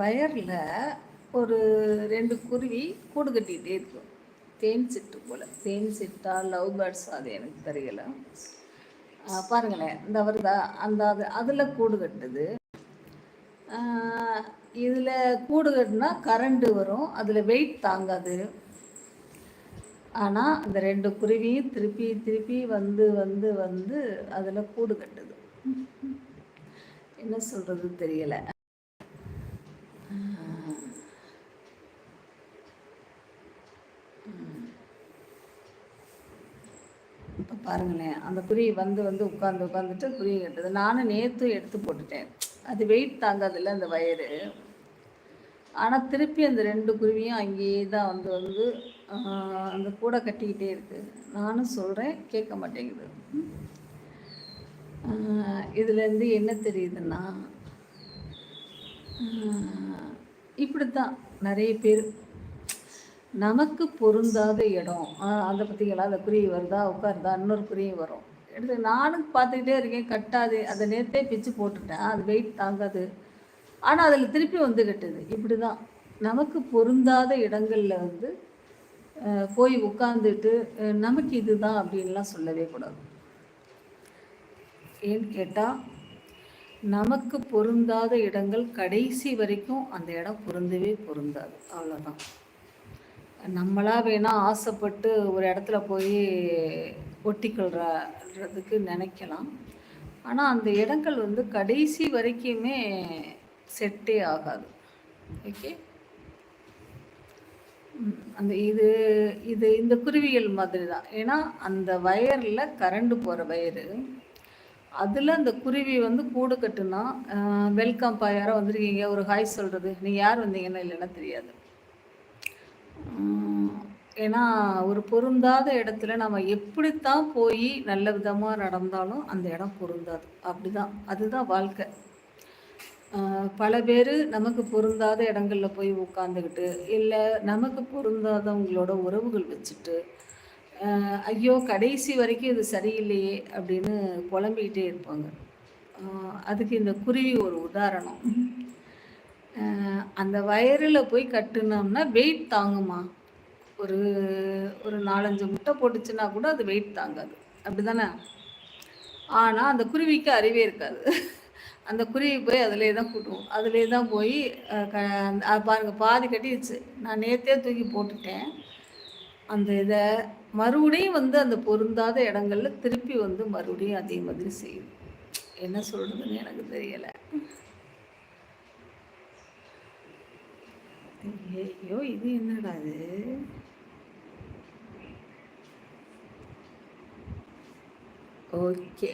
வயரில் ஒரு ரெண்டு குருவி கூடு கட்டிக்கிட்டே இருக்கும் தேன் சிட்டு போல். தேன் சிட்டா லவ் பேர்ட்ஸ் அது எனக்கு தெரியல. பாருங்களேன். இந்த வருதா அந்த அது அதில் கூடு கட்டுது. இதில் கூடு கட்டினா கரண்ட்டு வரும். அதில் வெயிட் தாங்காது. ஆனால் அந்த ரெண்டு குருவியும் திருப்பி திருப்பி வந்து வந்து வந்து அதில் கூடு கட்டுது. என்ன சொல்கிறது தெரியலை. இப்போ பாருங்களேன் அந்த குருவி வந்து வந்து உட்காந்து உட்காந்துட்டு குருவி கட்டுது நானும் நேற்று எடுத்து போட்டுட்டேன். அது வெயிட் தாங்காதில்ல அந்த வயரு. ஆனால் திருப்பி அந்த ரெண்டு குருவியும் அங்கேயே தான் வந்து வந்து அந்த கூடை கட்டிக்கிட்டே இருக்குது நானும் சொல்கிறேன் கேட்க மாட்டேங்குது. இதுலேருந்து என்ன தெரியுதுன்னா இப்படி தான் நிறைய பேர் நமக்கு பொருந்தாத இடம். அதை பற்றிங்களா அந்த குருவி வருதா? உட்காருதா இன்னொரு குருவி வரும். எடுத்து நானும் பார்த்துக்கிட்டே இருக்கேன். கட்டாது. அதை நேர்த்தே பிச்சு போட்டுட்டேன். அது வெயிட் தாங்காது. ஆனால் அதில் திருப்பி வந்து கட்டுது. இப்படி தான் நமக்கு பொருந்தாத இடங்களில் வந்து போய் உட்காந்துட்டு நமக்கு இதுதான் அப்படின்லாம் சொல்லவே கூடாது. ஏன்னு கேட்டால் நமக்கு பொருந்தாத இடங்கள் கடைசி வரைக்கும் அந்த இடம் பொருந்தவே பொருந்தாது. அவ்வளோதான் நம்மளாக வேணால் ஆசைப்பட்டு ஒரு இடத்துல போய் ஒட்டிக்கொள்றதுக்கு நினைக்கலாம். ஆனால் அந்த இடங்கள் வந்து கடைசி வரைக்குமே செட்டே ஆகாது. ஓகே? அந்த இது இது இந்த குருவிகள் மாதிரி தான் ஏன்னா அந்த வயரில் கரண்ட் போகிற வயரு. அதில் அந்த குருவி வந்து கூடு கட்டுனா வெல்கம்ப்பா யாரோ வந்திருக்கீங்க ஒரு ஹாய் சொல்கிறது நீங்கள் யார் வந்தீங்கன்னா இல்லைன்னா தெரியாது. ஏன்னா ஒரு பொருந்தாத இடத்துல நம்ம எப்படித்தான் போய் நல்ல விதமாக நடந்தாலும் அந்த இடம் பொருந்தாது. அப்படிதான். அதுதான் வாழ்க்கை. பல பேர் நமக்கு பொருந்தாத இடங்கள்ல போய் உட்காந்துக்கிட்டு இல்லை நமக்கு பொருந்தாதவங்களோட உறவுகள் வச்சுட்டு ஐயோ கடைசி வரைக்கும் இது சரியில்லையே அப்படின்னு புலம்பிக்கிட்டே இருப்பாங்க. அதுக்கு இந்த குருவி ஒரு உதாரணம். அந்த வயரில் போய் கட்டுனோம்னா வெயிட் தாங்குமா? ஒரு ஒரு நாலஞ்சு முட்டை போட்டுச்சுன்னா கூட அது வெயிட் தாங்காது. அப்படிதானே? ஆனால் அந்த குருவிக்கு அறிவே இருக்காது. அந்த குருவி போய் அதிலே தான் கூட்டுவோம். அதிலே தான் போய் க அந்த- பாருங்க பாதி கட்டிடுச்சு. நான் நேற்றே தூக்கி போட்டுட்டேன். அந்த இதை மறுபடியும் வந்து அந்த பொருந்தாத இடங்கள்ல திருப்பி வந்து மறுபடியும் அதே மாதிரி செய்யுது என்ன சொல்கிறதுன்னு எனக்கு தெரியலை. ஐயோ இது என்னடா இது? ஓகே